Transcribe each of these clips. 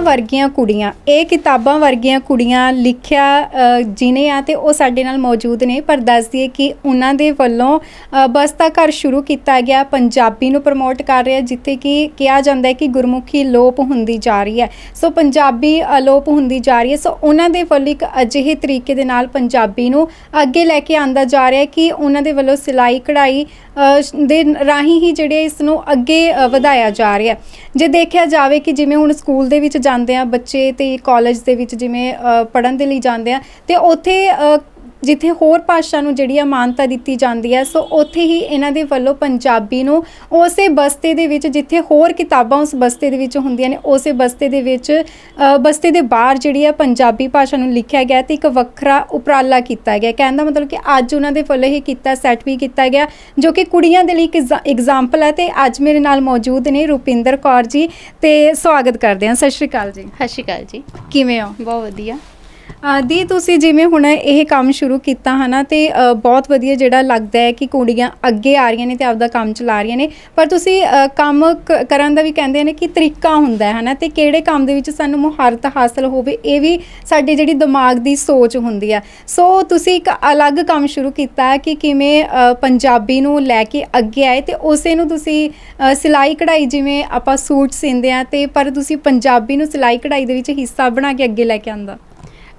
ਵਰਗੀਆਂ ਕੁੜੀਆਂ ਇਹ ਕਿਤਾਬਾਂ ਵਰਗੀਆਂ ਕੁੜੀਆਂ ਲਿਖਿਆ ਅ, ਜਿਨੇ ਆ ਤੇ ਉਹ ਸਾਡੇ ਨਾਲ ਮੌਜੂਦ ਨੇ ਪਰ ਦੱਸ ਦਈਏ ਕਿ ਉਹਨਾਂ ਦੇ ਵੱਲੋਂ ਬਸਤਾ ਘਰ ਸ਼ੁਰੂ ਕੀਤਾ ਗਿਆ ਪੰਜਾਬੀ ਨੂੰ ਪ੍ਰਮੋਟ ਕਰ ਰਿਹਾ ਜਿੱਥੇ ਕਿ ਕਿਹਾ ਜਾਂਦਾ ਹੈ ਕਿ ਗੁਰਮੁਖੀ ਲੋਪ ਹੁੰਦੀ ਜਾ ਰਹੀ ਹੈ। ਸੋ ਪੰਜਾਬੀ ਅਲੋਪ ਹੁੰਦੀ ਜਾ ਰਹੀ ਹੈ। ਸੋ ਉਹਨਾਂ ਦੇ ਵੱਲੋਂ ਇੱਕ ਅਜਿਹੇ ਤਰੀਕੇ ਦੇ ਨਾਲ ਪੰਜਾਬੀ ਨੂੰ ਅੱਗੇ ਲੈ ਕੇ ਆਂਦਾ ਜਾ ਰਿਹਾ ਹੈ ਕਿ ਉਹਨਾਂ ਦੇ ਵੱਲੋਂ ਸਿਲਾਈ ਕਢਾਈ ਦੇ ਰਾਹੀਂ ਹੀ ਜਿਹੜੇ ਇਸ ਨੂੰ ਅੱਗੇ ਵਧਾਇਆ ਜਾ ਰਿਹਾ ਹੈ। ਜੇ ਦੇਖਿਆ ਜਾਵੇ ਕਿ ਜਿਵੇਂ ਹੁਣ ਸਕੂਲ ਦੇ ਵਿੱਚ ਜਾਂਦੇ ਆ, ਬੱਚੇ ਤੇ ਕਾਲਜ ਦੇ ਵਿੱਚ ਜਿਵੇਂ ਪੜਨ ਦੇ ਲਈ ਜਾਂਦੇ ਆ, ਤੇ ਉੱਥੇ ਜਿੱਥੇ ਹੋਰ ਭਾਸ਼ਾ ਨੂੰ ਜਿਹੜੀ ਆ ਮਾਨਤਾ ਦਿੱਤੀ ਜਾਂਦੀ ਹੈ ਸੋ ਉੱਥੇ ਹੀ ਇਹਨਾਂ ਦੇ ਵੱਲੋਂ ਪੰਜਾਬੀ ਨੂੰ ਉਸੇ ਬਸਤੇ ਦੇ ਵਿੱਚ ਜਿੱਥੇ ਹੋਰ ਕਿਤਾਬਾਂ ਉਸ ਬਸਤੇ ਦੇ ਵਿੱਚ ਹੁੰਦੀਆਂ ਨੇ ਉਸੇ ਬਸਤੇ ਦੇ ਵਿੱਚ ਬਸਤੇ ਦੇ ਬਾਹਰ ਜਿਹੜੀ ਆ ਪੰਜਾਬੀ ਭਾਸ਼ਾ ਨੂੰ ਲਿਖਿਆ ਗਿਆ ਤੇ ਇੱਕ ਵੱਖਰਾ ਉਪਰਾਲਾ ਕੀਤਾ ਗਿਆ। ਕਹਿਣ ਦਾ ਮਤਲਬ ਕਿ ਅੱਜ ਉਹਨਾਂ ਦੇ ਵੱਲੋਂ ਹੀ ਕੀਤਾ ਸੈੱਟ ਵੀ ਕੀਤਾ ਗਿਆ ਜੋ ਕਿ ਕੁੜੀਆਂ ਦੇ ਲਈ ਇੱਕ ਐਗਜ਼ਾਮਪਲ ਹੈ ਤੇ ਅੱਜ ਮੇਰੇ ਨਾਲ ਮੌਜੂਦ ਨੇ ਰੁਪਿੰਦਰ ਕੌਰ ਜੀ ਤੇ ਸਵਾਗਤ ਕਰਦੇ ਹਾਂ। ਸਤਿ ਸ਼੍ਰੀ ਅਕਾਲ ਜੀ। ਸਤਿ ਸ਼੍ਰੀ ਅਕਾਲ ਜੀ। ਕਿਵੇਂ ਹੋ? ਬਹੁਤ ਵਧੀਆ। ਅ, ਦੀ ਤੁਸੀਂ ਜਿਵੇਂ ਹੁਣ ਇਹ ਕੰਮ ਸ਼ੁਰੂ ਕੀਤਾ ਹਨਾ ਤੇ ਅ, ਬਹੁਤ ਵਧੀਆ ਜਿਹੜਾ ਲੱਗਦਾ ਹੈ ਕਿ ਕੁੜੀਆਂ ਅੱਗੇ ਆ ਰਹੀਆਂ ਨੇ ਤੇ ਆਪਦਾ ਕੰਮ ਚਲਾ ਰਹੀਆਂ ਨੇ। ਪਰ ਤੁਸੀਂ ਅ, ਕੰਮ ਕ- ਕਰਨ ਦਾ ਵੀ ਕਹਿੰਦੇ ਨੇ ਕਿ ਤਰੀਕਾ ਹੁੰਦਾ ਹੈ ਹਨਾ ਤੇ ਕਿਹੜੇ ਕੰਮ ਦੇ ਵਿੱਚ ਸਾਨੂੰ ਮੁਹਾਰਤ ਹਾਸਲ ਹੋਵੇ ਇਹ ਵੀ ਸਾਡੇ ਜਿਹੜੀ ਦਿਮਾਗ ਦੀ ਸੋਚ ਹੁੰਦੀ ਆ। ਸੋ ਤੁਸੀਂ ਇੱਕ ਅਲੱਗ ਕੰਮ ਸ਼ੁਰੂ ਕੀਤਾ ਹੈ ਕਿ ਕਿਵੇਂ ਅ, ਪੰਜਾਬੀ ਨੂੰ ਲੈ ਕੇ ਅੱਗੇ ਆਏ ਤੇ ਉਸੇ ਨੂੰ ਤੁਸੀਂ ਅ, ਸਿਲਾਈ ਕਢਾਈ ਜਿਵੇਂ ਆਪਾਂ ਸੂਟ ਸਿੰਦੇ ਆ ਤੇ ਪਰ ਤੁਸੀਂ ਪੰਜਾਬੀ ਨੂੰ ਸਿਲਾਈ ਕਢਾਈ ਦੇ ਵਿੱਚ ਹਿੱਸਾ ਬਣਾ ਕੇ ਅੱਗੇ ਲੈ ਕੇ ਆਂਦਾ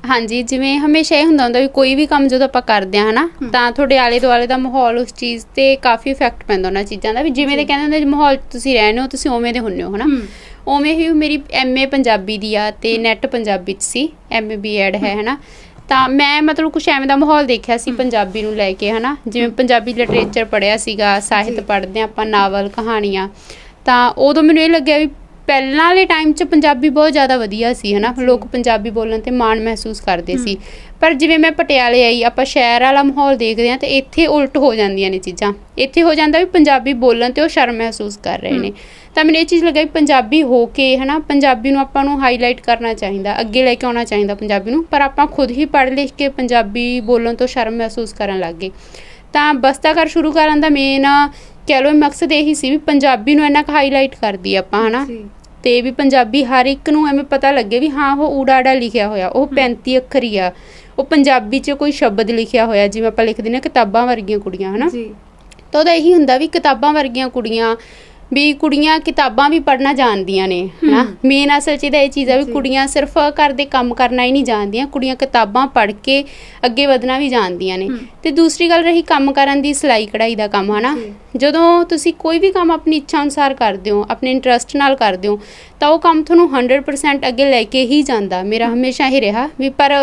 ਹਾਂਜੀ ਜਿਵੇਂ ਹਮੇਸ਼ਾ ਇਹ ਹੁੰਦਾ ਹੁੰਦਾ ਵੀ ਕੋਈ ਵੀ ਕੰਮ ਜਦੋਂ ਆਪਾਂ ਕਰਦੇ ਆ ਹਨਾ ਤਾਂ ਤੁਹਾਡੇ ਆਲੇ ਦੁਆਲੇ ਦਾ ਮਾਹੌਲ ਉਸ ਚੀਜ਼ ਤੇ ਕਾਫੀ ਇਫੈਕਟ ਪੈਂਦਾ ਉਹਨਾਂ ਚੀਜ਼ਾਂ ਦਾ ਵੀ ਜਿਵੇਂ ਦੇ ਕਹਿੰਦੇ ਹੁੰਦੇ ਮਾਹੌਲ 'ਚ ਤੁਸੀਂ ਰਹਿੰਦੇ ਹੋ ਤੁਸੀਂ ਉਵੇਂ ਦੇ ਹੁੰਨੇ ਹੋ ਹਨਾ। ਉਵੇਂ ਹੀ ਮੇਰੀ ਐਮਏ ਪੰਜਾਬੀ ਦੀ ਆ ਤੇ ਨੈਟ ਪੰਜਾਬੀ 'ਚ ਸੀ ਐਮਏ ਬੀਐਡ ਹੈ ਹਨਾ। ਤਾਂ ਮੈਂ ਮਤਲਬ ਕੁਝ ਐਵੇਂ ਦਾ ਮਾਹੌਲ ਦੇਖਿਆ ਸੀ ਪੰਜਾਬੀ ਨੂੰ ਲੈ ਕੇ ਹਨਾ ਜਿਵੇਂ ਪੰਜਾਬੀ ਲਿਟਰੇਚਰ ਪੜ੍ਹਿਆ ਸੀਗਾ ਸਾਹਿਤ। ਪੜ੍ਹਦੇ ਆਪਾਂ ਨਾਵਲ ਕਹਾਣੀਆਂ। ਤਾਂ ਉਦੋਂ ਮੈਨੂੰ ਇਹ ਲੱਗਿਆ ਵੀ ਪਹਿਲਾਂ ਵਾਲੇ ਟਾਈਮ 'ਚ ਪੰਜਾਬੀ ਬਹੁਤ ਜ਼ਿਆਦਾ ਵਧੀਆ ਸੀ ਹਨਾ? ਲੋਕ ਪੰਜਾਬੀ ਬੋਲਣ ਤੇ ਮਾਣ ਮਹਿਸੂਸ ਕਰਦੇ ਸੀ। ਪਰ ਜਿਵੇਂ ਮੈਂ ਪਟਿਆਲੇ ਆਈ ਆਪਾਂ ਸ਼ਹਿਰ ਵਾਲਾ ਮਾਹੌਲ ਦੇਖਦੇ ਹਾਂ ਤੇ ਇੱਥੇ ਉਲਟ ਹੋ ਜਾਂਦੀਆਂ ਨੇ ਚੀਜ਼ਾਂ। ਇੱਥੇ ਹੋ ਜਾਂਦਾ ਵੀ ਪੰਜਾਬੀ ਬੋਲਣ ਤੇ ਉਹ ਸ਼ਰਮ ਮਹਿਸੂਸ ਕਰ ਰਹੇ ਨੇ। ਤਾਂ ਮੈਨੂੰ ਇਹ ਚੀਜ਼ ਲੱਗਾ ਵੀ ਪੰਜਾਬੀ ਹੋ ਕੇ ਹਨਾ? ਪੰਜਾਬੀ ਨੂੰ ਆਪਾਂ ਨੂੰ ਹਾਈਲਾਈਟ ਕਰਨਾ ਚਾਹੀਦਾ ਅੱਗੇ ਲੈ ਕੇ ਆਉਣਾ ਚਾਹੀਦਾ ਪੰਜਾਬੀ ਨੂੰ। ਪਰ ਆਪਾਂ ਖੁਦ ਹੀ ਪੜ੍ਹ ਲਿਖ ਕੇ ਪੰਜਾਬੀ ਬੋਲਣ ਤੋਂ ਸ਼ਰਮ ਮਹਿਸੂਸ ਕਰਨ ਲੱਗ ਗਏ। ਤਾਂ ਬਸਤਾਕਾਰ ਸ਼ੁਰੂ ਕਰਨ ਦਾ ਮੇਨ ਕਹਿ ਲਓ ਮਕਸਦ ਇਹੀ ਸੀ ਵੀ ਪੰਜਾਬੀ ਨੂੰ ਇੰਨਾ ਕੁ ਹਾਈਲਾਈਟ ਕਰਦੀ ਆਪਾਂ ਹਨਾ? ਤੇ ਵੀ ਪੰਜਾਬੀ ਹਰ ਇੱਕ ਨੂੰ ਐਵੇਂ ਪਤਾ ਲੱਗੇ ਵੀ ਹਾਂ ਉਹ ਊੜਾੜਾ ਲਿਖਿਆ ਹੋਇਆ ਉਹ 35 ਅੱਖਰ ਆ। ਉਹ ਪੰਜਾਬੀ 'ਚ ਕੋਈ ਸ਼ਬਦ ਲਿਖਿਆ ਹੋਇਆ ਜਿਵੇਂ ਆਪਾਂ ਲਿਖਦੇ ਨੇ ਕਿਤਾਬਾਂ ਵਰਗੀਆਂ ਕੁੜੀਆਂ ਹਨਾ? ਜੀ। ਤਾਂ ਉਹਦਾ ਇਹੀ ਹੁੰਦਾ ਵੀ ਕਿਤਾਬਾਂ ਵਰਗੀਆਂ ਕੁੜੀਆਂ ਵੀ ਕੁੜੀਆਂ ਕਿਤਾਬਾਂ ਵੀ ਪੜ੍ਹਨਾ ਜਾਣਦੀਆਂ ਨੇ ਹਨਾ? ਮੇਨ ਅਸਲ 'ਚ ਇਹਦਾ ਇਹ ਚੀਜ਼ ਆ ਵੀ। ਕੁੜੀਆਂ ਸਿਰਫ ਘਰ ਦੇ ਕੰਮ ਕਰਨਾ ਹੀ ਨਹੀਂ ਜਾਣਦੀਆਂ ਕੁੜੀਆਂ ਕਿਤਾਬਾਂ ਪੜ੍ਹ ਕੇ ਅੱਗੇ ਵਧਣਾ ਵੀ ਜਾਣਦੀਆਂ ਨੇ। ਤੇ ਦੂਸਰੀ ਗੱਲ ਰਹੀ ਕੰਮ ਕਰਨ ਦੀ ਸਿਲਾਈ ਕਢਾਈ ਦਾ ਕੰਮ ਹਨਾ। ਜਦੋਂ ਤੁਸੀਂ ਕੋਈ ਵੀ ਕੰਮ ਆਪਣੀ ਇੱਛਾ ਅਨੁਸਾਰ ਕਰਦੇ ਹੋ ਆਪਣੇ ਇੰਟਰਸਟ ਨਾਲ ਕਰਦੇ ਹੋ ਤਾਂ ਉਹ ਕੰਮ ਤੁਹਾਨੂੰ 100% ਅੱਗੇ ਲੈ ਕੇ ਹੀ ਜਾਂਦਾ। ਮੇਰਾ ਹਮੇਸ਼ਾ ਇਹ ਰਿਹਾ ਵੀ ਪਰ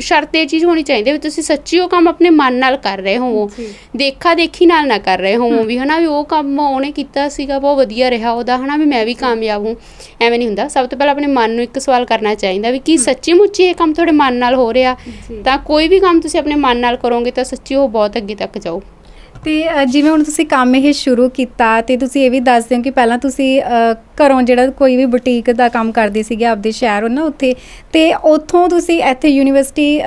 ਸ਼ਰਤ ਇਹ ਚੀਜ਼ ਹੋਣੀ ਚਾਹੀਦੀ ਵੀ ਤੁਸੀਂ ਸੱਚੀ ਉਹ ਕੰਮ ਆਪਣੇ ਮਨ ਨਾਲ ਕਰ ਰਹੇ ਜੀ। ਦੇਖਾ ਦੇਖੀ ਨਾਲ ਨਾ ਕਰ ਰਹੇ ਹੋਵੋ ਵੀ ਹਨਾ ਵੀ ਉਹ ਕੰਮ ਉਹਨੇ ਕੀਤਾ ਸੀਗਾ ਬਹੁਤ ਵਧੀਆ ਰਿਹਾ ਉਹਦਾ ਹਨਾ ਵੀ ਮੈਂ ਵੀ ਕਾਮਯਾਬ ਹੂੰ। ਐਵੇਂ ਨਹੀਂ ਹੁੰਦਾ। ਸਭ ਤੋਂ ਪਹਿਲਾਂ ਆਪਣੇ ਮਨ ਨੂੰ ਇੱਕ ਸਵਾਲ ਕਰਨਾ ਚਾਹੀਦਾ ਵੀ ਕੀ ਸੱਚੀ ਮੁੱਚੀ ਇਹ ਕੰਮ ਤੁਹਾਡੇ ਮਨ ਨਾਲ ਹੋ ਰਿਹਾ। ਤਾਂ ਕੋਈ ਵੀ ਕੰਮ ਤੁਸੀਂ ਆਪਣੇ ਮਨ ਨਾਲ ਕਰੋਗੇ ਤਾਂ ਸੱਚੀ ਉਹ ਬਹੁਤ ਅੱਗੇ ਤੱਕ ਜਾਓ ਤੇ ਅ, ਜਿਵੇਂ ਹੁਣ ਤੁਸੀਂ ਕੰਮ ਇਹ ਸ਼ੁਰੂ ਕੀਤਾ ਤੇ ਤੁਸੀਂ ਇਹ ਵੀ ਦੱਸ ਦਿਓ ਕਿ ਪਹਿਲਾਂ ਤੁਸੀਂ ਅ, ਘਰੋਂ ਜਿਹੜਾ ਕੋਈ ਵੀ ਬੁਟੀਕ ਦਾ ਕੰਮ ਕਰਦੇ ਸੀਗੇ ਆਪਦੇ ਸ਼ਹਿਰ ਨਾ ਉੱਥੇ ਤੇ ਉੱਥੋਂ ਤੁਸੀਂ ਇੱਥੇ ਯੂਨੀਵਰਸਿਟੀ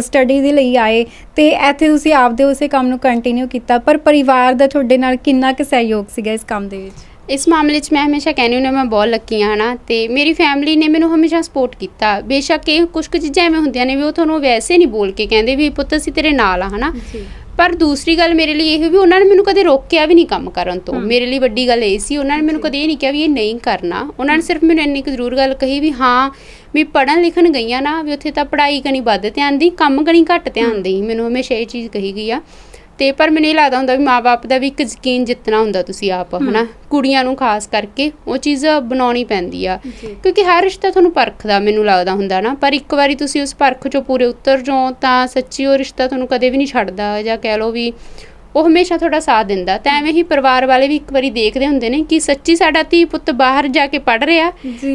ਸਟੱਡੀ ਦੇ ਲਈ ਆਏ ਤੇ ਇੱਥੇ ਤੁਸੀਂ ਆਪਦੇ ਉਸੇ ਕੰਮ ਨੂੰ ਕੰਟੀਨਿਊ ਕੀਤਾ ਪਰ ਪਰਿਵਾਰ ਦਾ ਤੁਹਾਡੇ ਨਾਲ ਕਿੰਨਾ ਕੁ ਸਹਿਯੋਗ ਸੀਗਾ ਇਸ ਕੰਮ ਦੇ ਵਿੱਚ? ਇਸ ਮਾਮਲੇ 'ਚ ਮੈਂ ਹਮੇਸ਼ਾ ਕਹਿੰਦੀ ਹੁੰਦੀ ਹਾਂ ਮੈਂ ਬਹੁਤ ਲੱਕੀ ਹਾਂ ਹਨਾ? ਤੇ ਮੇਰੀ ਫੈਮਿਲੀ ਨੇ ਮੈਨੂੰ ਹਮੇਸ਼ਾ ਸਪੋਰਟ ਕੀਤਾ। ਬੇਸ਼ੱਕ ਇਹ ਕੁਝ ਕੁ ਚੀਜ਼ਾਂ ਐਵੇਂ ਹੁੰਦੀਆਂ ਨੇ ਵੀ ਉਹ ਤੁਹਾਨੂੰ ਵੈਸੇ ਨਹੀਂ ਬੋਲ ਕੇ ਕਹਿੰਦੇ ਵੀ ਪੁੱਤ ਅਸੀਂ ਤੇਰੇ ਨਾਲ ਆ ਹਨਾ? ਜੀ। ਪਰ ਦੂਸਰੀ ਗੱਲ ਮੇਰੇ ਲਈ ਇਹ ਵੀ ਉਹਨਾਂ ਨੇ ਮੈਨੂੰ ਕਦੇ ਰੋਕਿਆ ਵੀ ਨਹੀਂ ਕੰਮ ਕਰਨ ਤੋਂ। ਮੇਰੇ ਲਈ ਵੱਡੀ ਗੱਲ ਇਹ ਸੀ ਉਹਨਾਂ ਨੇ ਮੈਨੂੰ ਕਦੇ ਇਹ ਨਹੀਂ ਕਿਹਾ ਵੀ ਇਹ ਨਹੀਂ ਕਰਨਾ। ਉਹਨਾਂ ਨੇ ਸਿਰਫ ਮੈਨੂੰ ਇੰਨੀ ਕੁ ਜ਼ਰੂਰ ਗੱਲ ਕਹੀ ਵੀ ਹਾਂ ਵੀ ਪੜਨ ਲਿਖਣ ਗਈਆਂ ਨਾ ਵੀ ਉੱਥੇ ਤਾਂ ਪੜ੍ਹਾਈ ਕਣੀ ਵੱਧ ਧਿਆਨ ਦੀ ਕੰਮ ਕਣੀ ਘੱਟ ਧਿਆਨ ਦੀ। ਮੈਨੂੰ ਹਮੇਸ਼ਾ ਇਹ ਚੀਜ਼ ਕਹੀ ਗਈ ਆ। ਤੇ ਪਰ ਮੈਨੂੰ ਇਹ ਲੱਗਦਾ ਹੁੰਦਾ ਵੀ ਮਾਪੇ ਦਾ ਵੀ ਇੱਕ ਯਕੀਨ ਜਿੱਤਣਾ ਹੁੰਦਾ ਤੁਸੀਂ ਆਪ ਹਨਾ? ਕੁੜੀਆਂ ਨੂੰ ਖਾਸ ਕਰਕੇ ਉਹ ਚੀਜ਼ ਬਣਾਉਣੀ ਪੈਂਦੀ ਆ। ਕਿਉਂਕਿ ਹਰ ਰਿਸ਼ਤਾ ਤੁਹਾਨੂੰ ਪਰਖਦਾ ਮੈਨੂੰ ਲੱਗਦਾ ਹੁੰਦਾ ਨਾ। ਪਰ ਇੱਕ ਵਾਰੀ ਤੁਸੀਂ ਉਸ ਪਰਖ ਚੋਂ ਪੂਰੇ ਉਤਰ ਜਾਓ ਤਾਂ ਸੱਚੀ ਉਹ ਰਿਸ਼ਤਾ ਤੁਹਾਨੂੰ ਕਦੇ ਵੀ ਨਹੀਂ ਛੱਡਦਾ ਜਾਂ ਕਹਿ ਲਓ ਵੀ ਉਹ ਹਮੇਸ਼ਾ ਤੁਹਾਡਾ ਸਾਥ ਦਿੰਦਾ। ਤਾਂ ਐਵੇਂ ਹੀ ਪਰਿਵਾਰ ਵਾਲੇ ਵੀ ਇੱਕ ਵਾਰੀ ਦੇਖਦੇ ਹੁੰਦੇ ਨੇ ਕਿ ਸੱਚੀ ਸਾਡਾ ਧੀ ਪੁੱਤ ਬਾਹਰ ਜਾ ਕੇ ਪੜ ਰਿਹਾ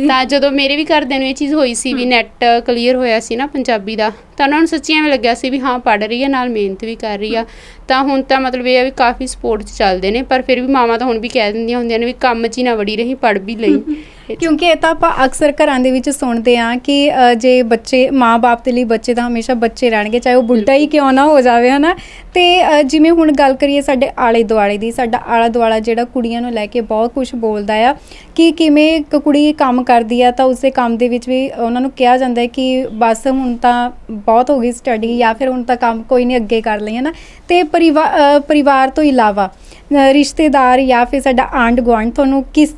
ਤਾਂ ਜਦੋਂ ਮੇਰੇ ਵੀ ਘਰਦਿਆਂ ਨੂੰ ਇਹ ਚੀਜ਼ ਹੋਈ ਸੀ ਵੀ ਨੈਟ ਕਲੀਅਰ ਹੋਇਆ ਸੀ ਨਾ ਪੰਜਾਬੀ ਦਾ ਤਾਂ ਉਹਨਾਂ ਨੂੰ ਸੱਚੀ ਐਵੇਂ ਲੱਗਿਆ ਸੀ ਵੀ ਹਾਂ ਪੜ੍ਹ ਰਹੀ ਹੈ ਨਾਲ ਮਿਹਨਤ ਵੀ ਕਰ ਰਹੀ ਆ। ਤਾਂ ਹੁਣ ਤਾਂ ਮਤਲਬ ਇਹ ਆ ਵੀ ਕਾਫੀ ਸਪੋਰਟ 'ਚ ਚੱਲਦੇ ਨੇ ਪਰ ਫਿਰ ਵੀ ਮਾਵਾਂ ਤਾਂ ਹੁਣ ਵੀ ਕਹਿ ਦਿੰਦੀਆਂ ਹੁੰਦੀਆਂ ਨੇ ਵੀ ਕੰਮ 'ਚ ਹੀ ਨਾ ਵੜੀ ਰਹੀ ਪੜ੍ਹ ਵੀ ਲਈ। ਕਿਉਂਕਿ ਇਹ ਤਾਂ ਆਪਾਂ ਅਕਸਰ ਘਰਾਂ ਦੇ ਵਿੱਚ ਸੁਣਦੇ ਆ ਕਿ ਜੇ ਬੱਚੇ ਮਾਂ-ਬਾਪ ਦੇ ਲਈ ਬੱਚੇ ਤਾਂ ਹਮੇਸ਼ਾ ਬੱਚੇ ਰਹਿਣਗੇ ਚਾਹੇ ਉਹ ਬੁੱਢਾ ਹੀ ਕਿਉਂ ਨਾ ਹੋ ਜਾਵੇ ਹਨਾ? ਤੇ ਅ, ਜਿਵੇਂ ਹੁਣ ਗੱਲ ਕਰੀਏ ਸਾਡੇ ਆਲੇ ਦੁਆਲੇ ਦੀ ਸਾਡਾ ਆਲਾ ਦੁਆਲਾ ਜਿਹੜਾ ਕੁੜੀਆਂ ਨੂੰ ਲੈ ਕੇ ਬਹੁਤ ਕੁਝ ਬੋਲਦਾ ਆ ਕਿ ਕਿਵੇਂ ਇੱਕ ਕੁੜੀ ਕੰਮ ਕਰਦੀ ਆ ਤਾਂ ਉਸੇ ਕੰਮ ਦੇ ਵਿੱਚ ਵੀ ਉਹਨਾਂ ਨੂੰ ਕਿਹਾ ਜਾਂਦਾ ਹੈ ਕਿ ਬਸ ਹੁਣ ਤਾਂ ਬਹੁਤ ਹੋ ਗਈ ਸਟੱਡੀ ਜਾਂ ਫਿਰ ਹੁਣ ਤਾਂ ਕੰਮ ਕੋਈ ਨਹੀਂ ਅੱਗੇ ਕਰ ਲਈ ਹੈ ਨਾ ਤੇ ਪਰਿਵਾਰ ਪਰਿਵਾਰ ਤੋਂ ਇਲਾਵਾ ਰਿਸ਼ਤੇਦਾਰ ਜਾਂ ਫਿਰ ਸਾਡਾ ਆਂਢ ਗੁਆਂਢ ਤੁਹਾਨੂੰ ਕਿਸ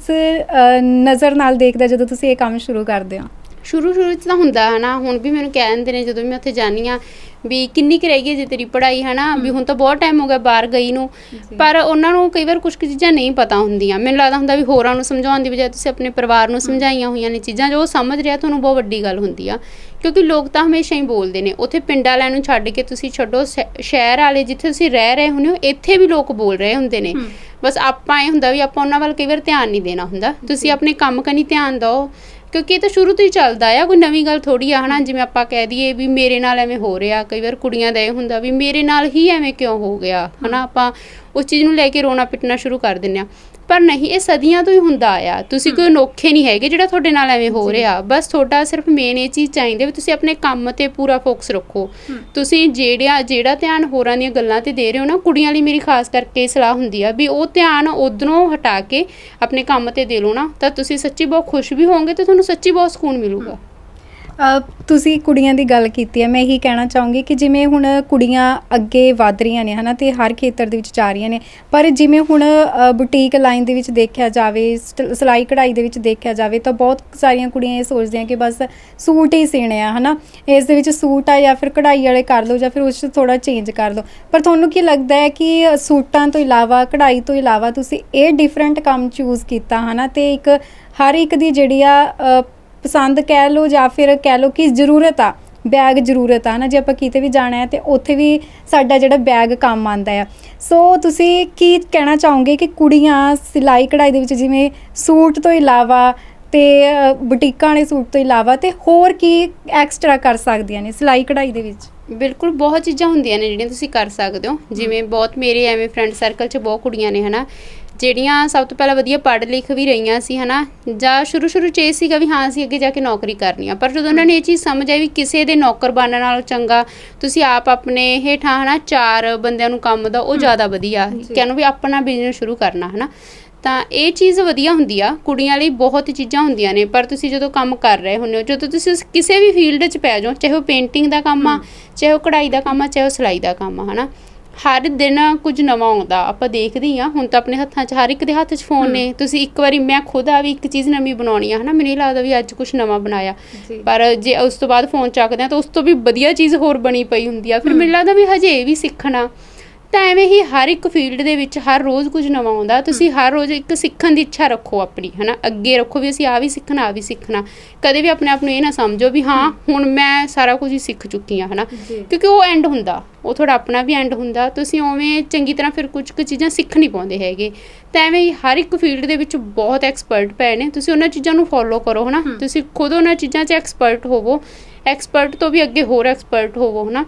ਨਜ਼ਰ ਨਾਲ ਦੇਖਦਾ ਜਦੋਂ ਤੁਸੀਂ ਇਹ ਕੰਮ ਸ਼ੁਰੂ ਕਰਦੇ ਹੋ? ਸ਼ੁਰੂ ਸ਼ੁਰੂ ਚ ਤਾਂ ਹੁੰਦਾ ਹਨਾ ਹੁਣ ਵੀ ਮੈਨੂੰ ਕਹਿ ਦਿੰਦੇ ਨੇ ਜਦੋਂ ਮੈਂ ਉੱਥੇ ਜਾਂਦੀ ਆ ਵੀ ਕਿੰਨੀ ਕੁ ਰਹਿ ਗਈ ਜੇ ਤੇਰੀ ਪੜ੍ਹਾਈ ਹਨਾ ਵੀ ਹੁਣ ਤਾਂ ਬਹੁਤ ਟਾਈਮ ਹੋ ਗਿਆ ਬਾਹਰ ਗਈ ਨੂੰ ਪਰ ਉਹਨਾਂ ਨੂੰ ਕਈ ਵਾਰ ਕੁਝ ਕੁ ਚੀਜ਼ਾਂ ਨਹੀਂ ਪਤਾ ਹੁੰਦੀਆਂ। ਮੈਨੂੰ ਲੱਗਦਾ ਹੁੰਦਾ ਵੀ ਹੋਰਾਂ ਨੂੰ ਸਮਝਾਉਣ ਦੀ ਬਜਾਏ ਤੁਸੀਂ ਆਪਣੇ ਪਰਿਵਾਰ ਨੂੰ ਸਮਝਾਈਆਂ ਹੋਈਆਂ ਨੇ ਚੀਜ਼ਾਂ ਜੋ ਉਹ ਸਮਝ ਰਿਹਾ ਤੁਹਾਨੂੰ ਬਹੁਤ ਵੱਡੀ ਗੱਲ ਹੁੰਦੀ ਆ। ਕਿਉਂਕਿ ਲੋਕ ਤਾਂ ਹਮੇਸ਼ਾ ਹੀ ਬੋਲਦੇ ਨੇ ਉੱਥੇ ਪਿੰਡਾਂ ਵਾਲਿਆਂ ਨੂੰ ਛੱਡ ਕੇ ਤੁਸੀਂ ਛੱਡੋ ਸ਼ਹਿ- ਸ਼ਹਿਰ ਵਾਲੇ ਜਿੱਥੇ ਤੁਸੀਂ ਰਹਿ ਰਹੇ ਹੁੰਦੇ ਹੋ ਇੱਥੇ ਵੀ ਲੋਕ ਬੋਲ ਰਹੇ ਹੁੰਦੇ ਨੇ। ਬਸ ਆਪਾਂ ਇਹ ਹੁੰਦਾ ਵੀ ਆਪਾਂ ਉਹਨਾਂ ਵੱਲ ਕਈ ਵਾਰ ਧਿਆਨ ਨਹੀਂ ਦੇਣਾ ਹੁੰਦਾ। ਤੁਸੀਂ ਆਪਣੇ ਕੰਮ ਕਨੀ ਧਿਆਨ ਦਿਓ ਕਿਉਂਕਿ ਇਹ ਤਾਂ ਸ਼ੁਰੂ ਤੋਂ ਹੀ ਚੱਲਦਾ ਆ, ਕੋਈ ਨਵੀਂ ਗੱਲ ਥੋੜੀ ਆ, ਹਨਾ, ਜਿਵੇਂ ਆਪਾਂ ਕਹਿ ਦਈਏ ਵੀ ਮੇਰੇ ਨਾਲ ਐਵੇਂ ਹੋ ਰਿਹਾ, ਕਈ ਵਾਰ ਕੁੜੀਆਂ ਦਾ ਇਹ ਹੁੰਦਾ ਵੀ ਮੇਰੇ ਨਾਲ ਹੀ ਐਵੇਂ ਕਿਉਂ ਹੋ ਗਿਆ, ਹਨਾ, ਆਪਾਂ ਉਸ ਚੀਜ਼ ਨੂੰ ਲੈ ਕੇ ਰੋਣਾ ਪਿੱਟਣਾ ਸ਼ੁਰੂ ਕਰ ਦਿੰਦੇ ਆ। ਪਰ ਨਹੀਂ ਇਹ ਸਦੀਆਂ ਤੋਂ ਹੀ ਹੁੰਦਾ ਆ। ਤੁਸੀਂ ਕੋਈ ਅਨੋਖੇ ਨਹੀਂ ਹੈਗੇ ਜਿਹੜਾ ਤੁਹਾਡੇ ਨਾਲ ਐਵੇਂ ਹੋ ਰਿਹਾ। ਬਸ ਤੁਹਾਡਾ ਸਿਰਫ ਮੇਨ ਇਹ ਚੀਜ਼ ਚਾਹੀਦੀ ਵੀ ਤੁਸੀਂ ਆਪਣੇ ਕੰਮ ਤੇ ਪੂਰਾ ਫੋਕਸ ਰੱਖੋ। ਤੁਸੀਂ ਜਿਹੜਾ ਜਿਹੜਾ ਧਿਆਨ ਹੋਰਾਂ ਦੀਆਂ ਗੱਲਾਂ ਤੇ ਦੇ ਰਹੇ ਹੋ ਨਾ ਕੁੜੀਆਂ ਲਈ ਮੇਰੀ ਖਾਸ ਕਰਕੇ ਸਲਾਹ ਹੁੰਦੀ ਆ ਵੀ ਉਹ ਧਿਆਨ ਉਧਰੋਂ ਹਟਾ ਕੇ ਆਪਣੇ ਕੰਮ ਤੇ ਦੇ ਲਓ ਨਾ। ਤਾਂ ਤੁਸੀਂ ਸੱਚੀ ਬਹੁਤ ਖੁਸ਼ ਵੀ ਹੋਵੋਗੇ ਤੇ ਤੁਹਾਨੂੰ ਸੱਚੀ ਬਹੁਤ ਸਕੂਨ ਮਿਲੂਗਾ। ਤੁਸੀਂ ਕੁੜੀਆਂ ਦੀ ਗੱਲ ਕੀਤੀ ਹੈ, ਮੈਂ ਇਹੀ ਕਹਿਣਾ ਚਾਹੂੰਗੀ ਕਿ ਜਿਵੇਂ ਹੁਣ ਕੁੜੀਆਂ ਅੱਗੇ ਵਧ ਰਹੀਆਂ ਨੇ, ਹਨਾ, ਤੇ ਹਰ ਖੇਤਰ ਦੇ ਵਿੱਚ ਜਾ ਰਹੀਆਂ ਨੇ, ਪਰ ਜਿਵੇਂ ਹੁਣ ਬੁਟੀਕ ਲਾਈਨ ਦੇ ਵਿੱਚ ਦੇਖਿਆ ਜਾਵੇ, ਸਟ- ਸਿਲਾਈ ਕਢਾਈ ਦੇ ਵਿੱਚ ਦੇਖਿਆ ਜਾਵੇ, ਤਾਂ ਬਹੁਤ ਸਾਰੀਆਂ ਕੁੜੀਆਂ ਇਹ ਸੋਚਦੀਆਂ ਕਿ ਬਸ ਸੂਟ ਹੀ ਸੀਣੇ ਆ, ਹਨਾ, ਇਸ ਦੇ ਵਿੱਚ ਸੂਟ ਆ ਜਾਂ ਫਿਰ ਕਢਾਈ ਵਾਲੇ ਕਰ ਲਓ ਜਾਂ ਫਿਰ ਉਸ 'ਚ ਥੋੜਾ ਚੇਂਜ ਕਰ ਲਓ, ਪਰ ਤੁਹਾਨੂੰ ਕੀ ਲੱਗਦਾ ਹੈ ਕਿ ਸੂਟਾਂ ਤੋਂ ਇਲਾਵਾ, ਕਢਾਈ ਤੋਂ ਇਲਾਵਾ ਤੁਸੀਂ ਇਹ ਡਿਫਰੈਂਟ ਕੰਮ ਚੂਜ਼ ਕੀਤਾ, ਹਨਾ, ਤੇ ਇੱਕ ਹਰ ਇੱਕ ਦੀ ਜਿਹੜੀ ਆ ਪਸੰਦ ਕਹਿ ਲਓ ਜਾਂ ਫਿਰ ਕਹਿ ਲਓ ਕਿ ਜ਼ਰੂਰਤ ਆ, ਬੈਗ ਜ਼ਰੂਰਤ ਆ ਨਾ, ਜੇ ਆਪਾਂ ਕਿਤੇ ਵੀ ਜਾਣਾ ਹੈ ਤੇ ਉੱਥੇ ਵੀ ਸਾਡਾ ਜਿਹੜਾ ਬੈਗ ਕੰਮ ਆਂਦਾ ਆ। ਸੋ ਤੁਸੀਂ ਕੀ ਕਹਿਣਾ ਚਾਹੋਗੇ ਕਿ ਕੁੜੀਆਂ ਸਿਲਾਈ ਕਢਾਈ ਦੇ ਵਿੱਚ ਜਿਵੇਂ ਸੂਟ ਤੋਂ ਇਲਾਵਾ ਤੇ ਬੁਟੀਕਾਂ ਵਾਲੇ ਸੂਟ ਤੋਂ ਇਲਾਵਾ ਤੇ ਹੋਰ ਕੀ ਐਕਸਟਰਾ ਕਰ ਸਕਦੀਆਂ ਨੇ ਸਿਲਾਈ ਕਢਾਈ ਦੇ ਵਿੱਚ? ਬਿਲਕੁਲ, ਬਹੁਤ ਚੀਜ਼ਾਂ ਹੁੰਦੀਆਂ ਨੇ ਜਿਹੜੀਆਂ ਤੁਸੀਂ ਕਰ ਸਕਦੇ ਹੋ। ਜਿਵੇਂ ਬਹੁਤ ਮੇਰੇ ਐਵੇਂ ਫਰੈਂਡ ਸਰਕਲ 'ਚ ਬਹੁਤ ਕੁੜੀਆਂ ਨੇ, ਹਨਾ? ਜਿਹੜੀਆਂ ਸਭ ਤੋਂ ਪਹਿਲਾਂ ਵਧੀਆ ਪੜ੍ਹ ਲਿਖ ਵੀ ਰਹੀਆਂ ਸੀ ਹਨਾ ਜਾਂ ਸ਼ੁਰੂ ਸ਼ੁਰੂ 'ਚ ਇਹ ਸੀਗਾ ਵੀ ਹਾਂ ਅਸੀਂ ਅੱਗੇ ਜਾ ਕੇ ਨੌਕਰੀ ਕਰਨੀ ਆ ਪਰ ਜਦੋਂ ਉਹਨਾਂ ਨੇ ਇਹ ਚੀਜ਼ ਸਮਝ ਆਈ ਵੀ ਕਿਸੇ ਦੇ ਨੌਕਰ ਬਣਨ ਨਾਲੋਂ ਚੰਗਾ ਤੁਸੀਂ ਆਪ ਆਪਣੇ ਹੇਠਾਂ ਹਨਾ ਚਾਰ ਬੰਦਿਆਂ ਨੂੰ ਕੰਮ ਦਾ ਉਹ ਜ਼ਿਆਦਾ ਵਧੀਆ ਕਹਿੰਨੂ ਵੀ ਆਪਣਾ ਬਿਜ਼ਨਸ ਸ਼ੁਰੂ ਕਰਨਾ ਹਨਾ ਤਾਂ ਇਹ ਚੀਜ਼ ਵਧੀਆ ਹੁੰਦੀ ਆ ਕੁੜੀਆਂ ਲਈ ਬਹੁਤ ਚੀਜ਼ਾਂ ਹੁੰਦੀਆਂ ਨੇ ਪਰ ਤੁਸੀਂ ਜਦੋਂ ਕੰਮ ਕਰ ਰਹੇ ਹੁੰਦੇ ਹੋ ਜਦੋਂ ਤੁਸੀਂ ਕਿਸੇ ਵੀ ਫੀਲਡ 'ਚ ਪੈ ਜਾਓ ਚਾਹੇ ਉਹ ਪੇਂਟਿੰਗ ਦਾ ਕੰਮ ਆ ਚਾਹੇ ਉਹ ਕਢਾਈ ਦਾ ਕੰਮ ਆ ਚਾਹੇ ਉਹ ਸਿਲਾਈ ਦਾ ਕੰਮ ਆ ਹਨਾ ਹਰ ਦਿਨ ਕੁਝ ਨਵਾਂ ਆਉਂਦਾ ਆਪਾਂ ਦੇਖਦੇ ਹੀ ਹੁਣ ਤਾਂ ਆਪਣੇ ਹੱਥਾਂ 'ਚ ਹਰ ਇੱਕ ਦੇ ਹੱਥ 'ਚ ਫੋਨ ਨੇ। ਤੁਸੀਂ ਇੱਕ ਵਾਰੀ ਮੈਂ ਖੁਦ ਆ ਵੀ ਇੱਕ ਚੀਜ਼ ਨਵੀਂ ਬਣਾਉਣੀ ਆ ਹਨਾ? ਮੈਨੂੰ ਲੱਗਦਾ ਵੀ ਅੱਜ ਕੁਝ ਨਵਾਂ ਬਣਾਇਆ। ਪਰ ਜੇ ਉਸ ਤੋਂ ਬਾਅਦ ਫੋਨ ਚੱਕਦੇ ਆ ਤਾਂ ਉਸ ਤੋਂ ਵੀ ਵਧੀਆ ਚੀਜ਼ ਹੋਰ ਬਣੀ ਪਈ ਹੁੰਦੀ ਆ। ਫਿਰ ਮੈਨੂੰ ਲੱਗਦਾ ਵੀ ਹਜੇ ਇਹ ਵੀ ਸਿੱਖਣਾ। ਤਾਂ ਐਵੇਂ ਹੀ ਹਰ ਇੱਕ ਫੀਲਡ ਦੇ ਵਿੱਚ ਹਰ ਰੋਜ਼ ਕੁਝ ਨਵਾਂ ਆਉਂਦਾ। ਤੁਸੀਂ ਹਰ ਰੋਜ਼ ਇੱਕ ਸਿੱਖਣ ਦੀ ਇੱਛਾ ਰੱਖੋ ਆਪਣੀ ਹਨਾ? ਅੱਗੇ ਰੱਖੋ ਵੀ ਅਸੀਂ ਆ ਵੀ ਸਿੱਖਣਾ ਆ ਵੀ ਸਿੱਖਣਾ। ਕਦੇ ਵੀ ਆਪਣੇ ਆਪ ਨੂੰ ਇਹ ਨਾ ਸਮਝੋ ਵੀ ਹਾਂ ਹੁਣ ਮੈਂ ਸਾਰਾ ਕੁਝ ਹੀ ਸਿੱਖ ਚੁੱਕੀ ਆ ਹਨਾ? ਕਿਉਂਕਿ ਉਹ ਐਂਡ ਹੁੰਦਾ। ਉਹ ਤੁਹਾਡਾ ਆਪਣਾ ਵੀ ਐਂਡ ਹੁੰਦਾ। ਤੁਸੀਂ ਉਵੇਂ ਚੰਗੀ ਤਰ੍ਹਾਂ ਫਿਰ ਕੁਝ ਕੁ ਚੀਜ਼ਾਂ ਸਿੱਖ ਨਹੀਂ ਪਾਉਂਦੇ ਹੈਗੇ। ਤਾਂ ਐਵੇਂ ਹੀ ਹਰ ਇੱਕ ਫੀਲਡ ਦੇ ਵਿੱਚ ਬਹੁਤ ਐਕਸਪਰਟ ਪਏ ਨੇ। ਤੁਸੀਂ ਉਹਨਾਂ ਚੀਜ਼ਾਂ ਨੂੰ ਫੋਲੋ ਕਰੋ ਹਨਾ? ਤੁਸੀਂ ਖੁਦ ਉਹਨਾਂ ਚੀਜ਼ਾਂ 'ਚ ਐਕਸਪਰਟ ਹੋਵੋ। ਐਕਸਪਰਟ ਤੋਂ ਵੀ ਅੱਗੇ ਹੋਰ ਐਕਸਪਰਟ ਹੋਵੋ ਹਨਾ?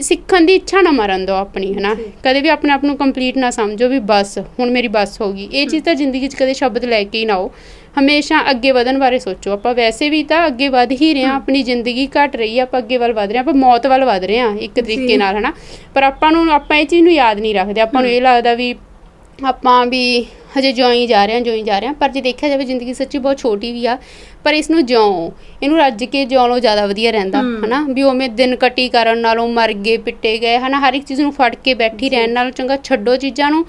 ਸਿੱਖਣ ਦੀ ਇੱਛਾ ਨਾ ਮਰਨ ਦਿਓ ਆਪਣੀ ਹਨਾ? ਕਦੇ ਵੀ ਆਪਣੇ ਆਪ ਨੂੰ ਕੰਪਲੀਟ ਨਾ ਸਮਝੋ ਵੀ ਬਸ ਹੁਣ ਮੇਰੀ ਬਸ ਹੋ ਗਈ। ਇਹ ਚੀਜ਼ ਤਾਂ ਜ਼ਿੰਦਗੀ 'ਚ ਕਦੇ ਸ਼ਬਦ ਲੈ ਕੇ ਹੀ ਨਾ ਆਓ। ਹਮੇਸ਼ਾ ਅੱਗੇ ਵਧਣ ਬਾਰੇ ਸੋਚੋ। ਆਪਾਂ ਵੈਸੇ ਵੀ ਤਾਂ ਅੱਗੇ ਵਧ ਹੀ ਰਹੇ ਹਾਂ ਆਪਣੀ ਜ਼ਿੰਦਗੀ ਘਟ ਰਹੀ ਆ ਆਪਾਂ ਅੱਗੇ ਵੱਲ ਵਧ ਰਹੇ ਹਾਂ ਆਪਾਂ ਮੌਤ ਵੱਲ ਵਧ ਰਹੇ ਹਾਂ ਇੱਕ ਤਰੀਕੇ ਨਾਲ ਹਨਾ? ਪਰ ਆਪਾਂ ਨੂੰ ਆਪਾਂ ਇਹ ਚੀਜ਼ ਨੂੰ ਯਾਦ ਨਹੀਂ ਰੱਖਦੇ। ਆਪਾਂ ਨੂੰ ਇਹ ਲੱਗਦਾ ਵੀ ਆਪਾਂ ਵੀ ਹਜੇ ਹੀ ਜਾ ਰਹੇ ਜਿਉਂ ਹੀ ਜਾ ਰਹੇ ਹਾਂ। ਪਰ ਜੇ ਦੇਖਿਆ ਜਾਵੇ ਜ਼ਿੰਦਗੀ ਸੱਚੀ ਬਹੁਤ ਛੋਟੀ ਵੀ ਆ ਪਰ ਇਸ ਨੂੰ ਜਿਉਂ ਇਹਨੂੰ ਰੱਜ ਕੇ ਜਿਉਂ ਲੋ ਜ਼ਿਆਦਾ ਵਧੀਆ ਰਹਿੰਦਾ ਹਨਾ? ਵੀ ਉਵੇਂ ਦਿਨ ਕੱਟੀ ਕਰਨ ਨਾਲੋਂ ਮਰ ਗਏ ਪਿੱਟੇ ਗਏ ਹਨਾ? ਹਰ ਇੱਕ ਚੀਜ਼ ਨੂੰ ਫੜ ਕੇ ਬੈਠੀ ਰਹਿਣ ਨਾਲੋਂ ਚੰਗਾ ਛੱਡੋ ਚੀਜ਼ਾਂ ਨੂੰ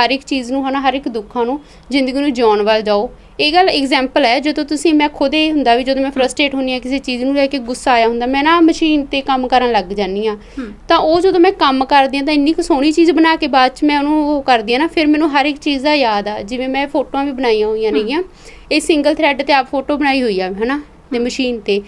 ਹਰ ਇੱਕ ਚੀਜ਼ ਨੂੰ ਹਨਾ? ਹਰ ਇੱਕ ਦੁੱਖਾਂ ਨੂੰ ਜ਼ਿੰਦਗੀ ਨੂੰ ਜਿਉਣ ਵੱਲ ਜਾਓ। ਇਹ ਗੱਲ ਐਗਜ਼ਾਮਪਲ ਹੈ ਜਦੋਂ ਤੁਸੀਂ ਮੈਂ ਖੁਦ ਇਹ ਹੁੰਦਾ ਵੀ ਜਦੋਂ ਮੈਂ ਫਰਸਟ੍ਰੇਟ ਹੁੰਨੀ ਆ ਕਿਸੇ ਚੀਜ਼ ਨੂੰ ਲੈ ਕੇ ਗੁੱਸਾ ਆਇਆ ਹੁੰਦਾ ਮੈਂ ਨਾ ਮਸ਼ੀਨ ਤੇ ਕੰਮ ਕਰਨ ਲੱਗ ਜਾਂਦੀ ਆ ਤਾਂ ਉਹ ਜਦੋਂ ਮੈਂ ਕੰਮ ਕਰਦੀ ਆ ਤਾਂ ਇੰਨੀ ਕੁ ਸੋਹਣੀ ਚੀਜ਼ ਬਣਾ ਕੇ ਬਾਅਦ ਚ ਮੈਂ ਉਹਨੂੰ ਉਹ ਕਰਦੀ ਆ ਨਾ ਫਿਰ ਮੈਨੂੰ ਹਰ ਇੱਕ ਚੀਜ਼ ਦਾ ਯਾਦ ਆ। ਜਿਵੇਂ ਮੈਂ ਫੋਟੋਆਂ ਵੀ ਬਣਾਈਆਂ ਹੋਈਆਂ ਨੇਗੀਆਂ ਇਹ ਸਿੰਗਲ ਥ੍ਰੈਡ ਤੇ ਆਪ ਫੋਟੋ ਬਣਾਈ ਹੋਈ ਆ ਹਨਾ? ਤੇ ਮਸ਼ੀਨ ਤੇ।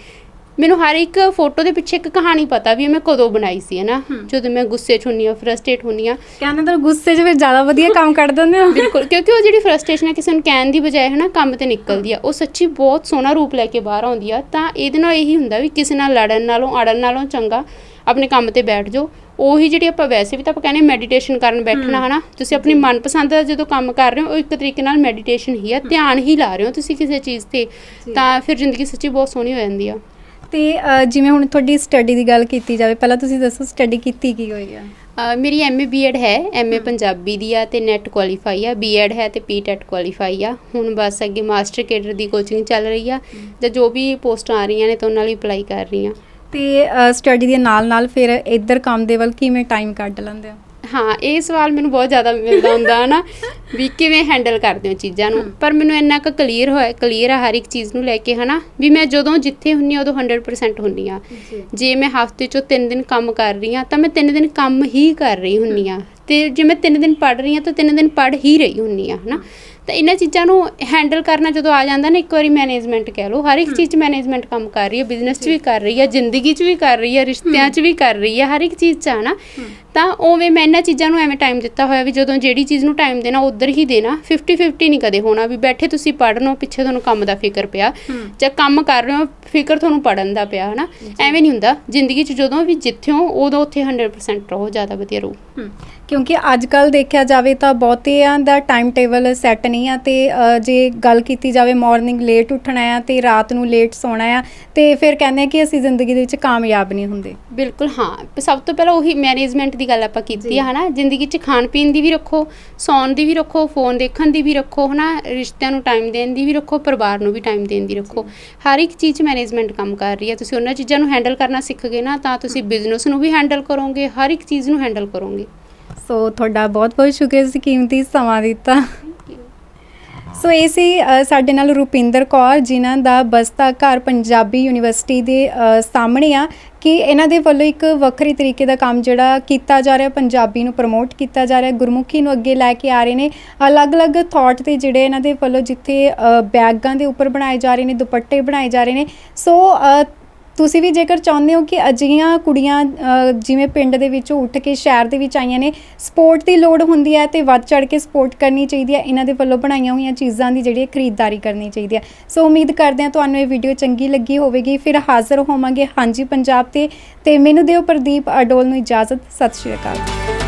ਮੈਨੂੰ ਹਰ ਇੱਕ ਫੋਟੋ ਦੇ ਪਿੱਛੇ ਇੱਕ ਕਹਾਣੀ ਪਤਾ ਵੀ ਇਹ ਮੈਂ ਕਦੋਂ ਬਣਾਈ ਸੀ ਹਨਾ? ਜਦੋਂ ਮੈਂ ਗੁੱਸੇ 'ਚ ਹੁੰਨੀ ਆ ਫਰਸਟ੍ਰੇਟ ਹੁੰਨੀ ਆ। ਕਹਿੰਦੇ ਤਾਂ ਗੁੱਸੇ 'ਚ ਫਿਰ ਜ਼ਿਆਦਾ ਵਧੀਆ ਕੰਮ ਕਰ ਦਿੰਦੇ ਹੋ। ਬਿਲਕੁਲ ਕਿਉਂਕਿ ਉਹ ਜਿਹੜੀ ਫਰਸਟ੍ਰੇਸ਼ਨ ਹੈ ਕਿਸੇ ਨੂੰ ਕਹਿਣ ਦੀ ਬਜਾਏ ਹਨਾ ਕੰਮ ਤੇ ਨਿਕਲਦੀ ਆ। ਉਹ ਸੱਚੀ ਬਹੁਤ ਸੋਹਣਾ ਰੂਪ ਲੈ ਕੇ ਬਾਹਰ ਆਉਂਦੀ ਆ। ਤਾਂ ਇਹਦੇ ਨਾਲ ਇਹੀ ਹੁੰਦਾ ਵੀ ਕਿਸੇ ਨਾਲ ਲੜਨ ਨਾਲੋਂ ਅੜਨ ਨਾਲੋਂ ਚੰਗਾ ਆਪਣੇ ਕੰਮ ਤੇ ਬੈਠ ਜਾਓ। ਉਹੀ ਜਿਹੜੀ ਆਪਾਂ ਵੈਸੇ ਵੀ ਤਾਂ ਆਪਾਂ ਕਹਿੰਦੇ ਮੈਡੀਟੇਸ਼ਨ ਕਰਨ ਬੈਠਣਾ ਹਨਾ? ਤੁਸੀਂ ਆਪਣੀ ਮਨਪਸੰਦ ਦਾ ਜਦੋਂ ਕੰਮ ਕਰ ਰਹੇ ਹੋ ਉਹ ਇੱਕ ਤਰੀਕੇ ਨਾਲ ਮੈਡੀਟੇਸ਼ਨ ਹੀ ਆ ਧਿਆਨ ਹੀ ਲਾ ਰਹੇ ਹੋ ਤੁਸੀਂ ਕਿਸੇ ਚੀਜ਼ ਤੇ ਤਾਂ ਫਿਰ ਜ਼ਿੰਦਗੀ ਸੱਚੀ ਬਹੁਤ ਸੋਹਣੀ ਹੋ ਜਾਂਦੀ ਆ। ਤੇ ਜਿਵੇਂ ਹੁਣ ਤੁਹਾਡੀ ਸਟੱਡੀ ਦੀ ਗੱਲ ਕੀਤੀ ਜਾਵੇ ਪਹਿਲਾਂ ਤੁਸੀਂ ਦੱਸੋ ਸਟੱਡੀ ਕੀਤੀ ਕੀ ਹੋਈ ਆ? ਮੇਰੀ ਐਮਏ ਬੀਐਡ ਹੈ ਐਮਏ ਪੰਜਾਬੀ ਦੀ ਆ ਤੇ ਨੈਟ ਕੁਆਲੀਫਾਈ ਆ। ਬੀਐਡ ਹੈ ਤੇ ਪੀਟੈਟ ਕੁਆਲੀਫਾਈ ਆ। ਹੁਣ ਬਸ ਅੱਗੇ ਮਾਸਟਰ ਕੇਡਰ ਦੀ ਕੋਚਿੰਗ ਚੱਲ ਰਹੀ ਆ ਜਾਂ ਜੋ ਵੀ ਪੋਸਟਾਂ ਆ ਰਹੀਆਂ ਨੇ ਤਾਂ ਉਹਨਾਂ ਲਈ ਅਪਲਾਈ ਕਰ ਰਹੀ ਆ। ਤੇ ਸਟੱਡੀ ਦੇ ਨਾਲ ਨਾਲ ਫਿਰ ਇੱਧਰ ਕੰਮ ਦੇ ਵੱਲ ਕਿਵੇਂ ਟਾਈਮ ਕੱਢ ਲੈਂਦੇ ਹੋ? ਹਾਂ ਇਹ ਸਵਾਲ ਮੈਨੂੰ ਬਹੁਤ ਜ਼ਿਆਦਾ ਮਿਲਦਾ ਹੁੰਦਾ ਹੈ ਨਾ ਵੀ ਕਿਵੇਂ ਹੈਂਡਲ ਕਰਦੇ ਹੋ ਚੀਜ਼ਾਂ ਨੂੰ? ਪਰ ਮੈਨੂੰ ਇੰਨਾ ਕੁ ਕਲੀਅਰ ਹੋਇਆ ਕਲੀਅਰ ਆ ਹਰ ਇੱਕ ਚੀਜ਼ ਨੂੰ ਲੈ ਕੇ ਹਨਾ ਵੀ ਮੈਂ ਜਦੋਂ ਜਿੱਥੇ ਹੁੰਨੀ ਆ ਉਦੋਂ 100% ਹੁੰਨੀ ਆ ਜੇ। ਮੈਂ ਹਫ਼ਤੇ ਚੋਂ 3 ਦਿਨ ਕੰਮ ਕਰ ਰਹੀ ਆ ਤਾਂ ਮੈਂ 3 ਦਿਨ ਕੰਮ ਹੀ ਕਰ ਰਹੀ ਹੁੰਨੀ ਆ ਤੇ ਜੇ ਮੈਂ 3 ਦਿਨ ਪੜ੍ਹ ਰਹੀ ਆ ਤਾਂ 3 ਦਿਨ ਪੜ੍ਹ ਹੀ ਰਹੀ ਹੁੰਨੀ ਆ ਹਨਾ? ਤਾਂ ਇਹਨਾਂ ਚੀਜ਼ਾਂ ਨੂੰ ਹੈਂਡਲ ਕਰਨਾ ਜਦੋਂ ਆ ਜਾਂਦਾ ਨਾ ਇੱਕ ਵਾਰੀ ਮੈਨੇਜਮੈਂਟ ਕਹਿ ਲਓ ਹਰ ਇੱਕ ਚੀਜ਼ 'ਚ ਮੈਨੇਜਮੈਂਟ ਕੰਮ ਕਰ ਰਹੀ ਹੈ ਬਿਜ਼ਨਸ 'ਚ ਵੀ ਕਰ ਰਹੀ ਹੈ ਜ਼ਿੰਦਗੀ 'ਚ ਵੀ ਕਰ ਰਹੀ ਹੈ ਰਿਸ਼ਤਿਆਂ 'ਚ ਵੀ ਕਰ ਰਹੀ ਹੈ ਹਰ ਇੱਕ ਚੀਜ਼ 'ਚ ਆ ਨਾ ਤਾਂ ਉਵੇਂ ਮੈਂ ਇਹਨਾਂ ਚੀਜ਼ਾਂ ਨੂੰ ਐਵੇਂ ਟਾਈਮ ਦਿੱਤਾ ਹੋਇਆ ਵੀ ਜਦੋਂ ਜਿਹੜੀ ਚੀਜ਼ ਨੂੰ ਟਾਈਮ ਦੇਣਾ ਉਧਰ ਹੀ ਦੇਣਾ 50 50 ਨਹੀਂ ਕਦੇ ਹੋਣਾ ਵੀ ਬੈਠੇ ਤੁਸੀਂ ਪੜ੍ਹਨੋ ਪਿੱਛੇ ਤੁਹਾਨੂੰ ਕੰਮ ਦਾ ਫਿਕਰ ਪਿਆ ਜਾਂ ਕੰਮ ਕਰ ਰਹੇ ਹੋ ਫਿਕਰ ਤੁਹਾਨੂੰ ਪੜਨ ਦਾ ਪਿਆ ਹਨਾ? ਐਵੇਂ ਨਹੀਂ ਹੁੰਦਾ ਜ਼ਿੰਦਗੀ 'ਚ ਜਦੋਂ ਵੀ ਜਿੱਥੇ ਹੋ ਉਦੋਂ ਉੱਥੇ 100% ਰਹੋ ਜ਼ਿਆਦਾ ਵਧੀਆ ਰਹੋ। ਕਿਉਂਕਿ ਅੱਜ ਕੱਲ ਦੇਖਿਆ ਜਾਵੇ ਤਾਂ ਬਹੁਤਿਆਂ ਦਾ ਟਾਈਮ ਟੇਬਲ ਸੈੱਟ ਨਹੀਂ ਆ ਤੇ ਅ, ਜੇ ਗੱਲ ਕੀਤੀ ਜਾਵੇ ਮਾਰਨਿੰਗ ਲੇਟ ਉੱਠਣਾ ਆ ਤੇ ਰਾਤ ਨੂੰ ਲੇਟ ਸੌਣਾ ਆ ਤੇ ਫਿਰ ਕਹਿੰਦੇ ਆ ਕਿ ਅਸੀਂ ਜ਼ਿੰਦਗੀ ਦੇ ਵਿੱਚ ਕਾਮਯਾਬ ਨਹੀਂ ਹੁੰਦੇ। ਬਿਲਕੁਲ ਹਾਂ। ਪ- ਸਭ ਤੋਂ ਪਹਿਲਾਂ ਉਹੀ ਮੈਨੇਜਮੈਂਟ ਦੀ ਗੱਲ ਆਪਾਂ ਕੀਤੀ ਹੈ ਹਨਾ? ਜ਼ਿੰਦਗੀ 'ਚ ਖਾਣ ਪੀਣ ਦੀ ਵੀ ਰੱਖੋ ਸੌਣ ਦੀ ਵੀ ਰੱਖੋ ਫੋਨ ਦੇਖਣ ਦੀ ਵੀ ਰੱਖੋ ਹਨਾ? ਰਿਸ਼ਤਿਆਂ ਨੂੰ ਟਾਈਮ ਦੇਣ ਦੀ ਵੀ ਰੱਖੋ ਪਰਿਵਾਰ ਨੂੰ ਵੀ ਟਾਈਮ ਦੇਣ ਦੀ ਰੱਖੋ। ਹਰ ਇੱਕ ਚੀਜ਼ 'ਚ ਮੈਨੇਜਮੈਂਟ ਕੰਮ ਕਰ ਰਹੀ ਹੈ ਤੁਸੀਂ ਉਹਨਾਂ ਚੀਜ਼ਾਂ ਨੂੰ ਹੈਂਡਲ ਕਰਨਾ ਸਿੱਖ ਗਏ ਨਾ ਤਾਂ ਤੁਸੀਂ ਬਿਜ਼ਨਸ ਨੂੰ ਵੀ ਹੈਂਡਲ ਕਰੋਗੇ ਹਰ ਇੱਕ ਚੀਜ਼ ਨੂੰ ਹੈਂਡਲ ਕਰੋਗੇ। ਸੋ ਤੁਹਾਡਾ ਬਹੁਤ ਬਹੁਤ ਸ਼ੁਕਰੀਆ ਤੁਸੀਂ ਕੀਮਤੀ ਸਮਾਂ ਦਿੱਤਾ। ਸੋ ਇਹ ਸੀ ਅ, ਸਾਡੇ ਨਾਲ ਰੁਪਿੰਦਰ ਕੌਰ ਜਿਨ੍ਹਾਂ ਦਾ ਬਸਤਾ ਘਰ ਪੰਜਾਬੀ ਯੂਨੀਵਰਸਿਟੀ ਦੇ ਅ, ਸਾਹਮਣੇ ਆ ਕਿ ਇਹਨਾਂ ਦੇ ਵੱਲੋਂ ਇੱਕ ਵੱਖਰੀ ਤਰੀਕੇ ਦਾ ਕੰਮ ਜਿਹੜਾ ਕੀਤਾ ਜਾ ਰਿਹਾ ਪੰਜਾਬੀ ਨੂੰ ਪ੍ਰਮੋਟ ਕੀਤਾ ਜਾ ਰਿਹਾ ਗੁਰਮੁਖੀ ਨੂੰ ਅੱਗੇ ਲੈ ਕੇ ਆ ਰਹੇ ਨੇ। ਅਲੱਗ-ਅਲੱਗ ਥਾਟ ਤੇ ਜਿਹੜੇ ਇਹਨਾਂ ਦੇ ਵੱਲੋਂ ਜਿੱਥੇ ਅ, ਬੈਗਾਂ ਦੇ ਉੱਪਰ ਬਣਾਏ ਜਾ ਰਹੇ ਨੇ ਦੁਪੱਟੇ ਬਣਾਏ ਜਾ ਰਹੇ ਨੇ। ਸੋ ਅ, ਤੁਸੀਂ ਵੀ ਜੇਕਰ ਚਾਹੁੰਦੇ ਹੋ ਕਿ ਅਜਿਹੀਆਂ ਕੁੜੀਆਂ ਅ, ਜਿਵੇਂ ਪਿੰਡ ਦੇ ਵਿੱਚੋਂ ਉੱਠ ਕੇ ਸ਼ਹਿਰ ਦੇ ਵਿੱਚ ਆਈਆਂ ਨੇ ਸਪੋਰਟ ਦੀ ਲੋੜ ਹੁੰਦੀ ਹੈ ਤੇ ਵੱਧ ਚੜ ਕੇ ਸਪੋਰਟ ਕਰਨੀ ਚਾਹੀਦੀ ਹੈ। ਇਹਨਾਂ ਦੇ ਵੱਲੋਂ ਬਣਾਈਆਂ ਹੋਈਆਂ ਚੀਜ਼ਾਂ ਦੀ ਜਿਹੜੀ ਹੈ ਖਰੀਦਦਾਰੀ ਕਰਨੀ ਚਾਹੀਦੀ ਹੈ। ਸੋ ਉਮੀਦ ਕਰਦੇ ਹਾਂ ਤੁਹਾਨੂੰ ਇਹ ਵੀਡੀਓ ਚੰਗੀ ਲੱਗੀ ਹੋਵੇਗੀ। ਫਿਰ ਹਾਜ਼ਰ ਹੋਵਾਂਗੇ ਹਾਂਜੀ ਪੰਜਾਬ ਤੇ। ਤੇ ਮੈਨੂੰ ਦਿਓ ਪ੍ਰਦੀਪ ਅਡੋਲ ਨੂੰ ਇਜਾਜ਼ਤ। ਸਤਿ ਸ਼੍ਰੀ ਅਕਾਲ।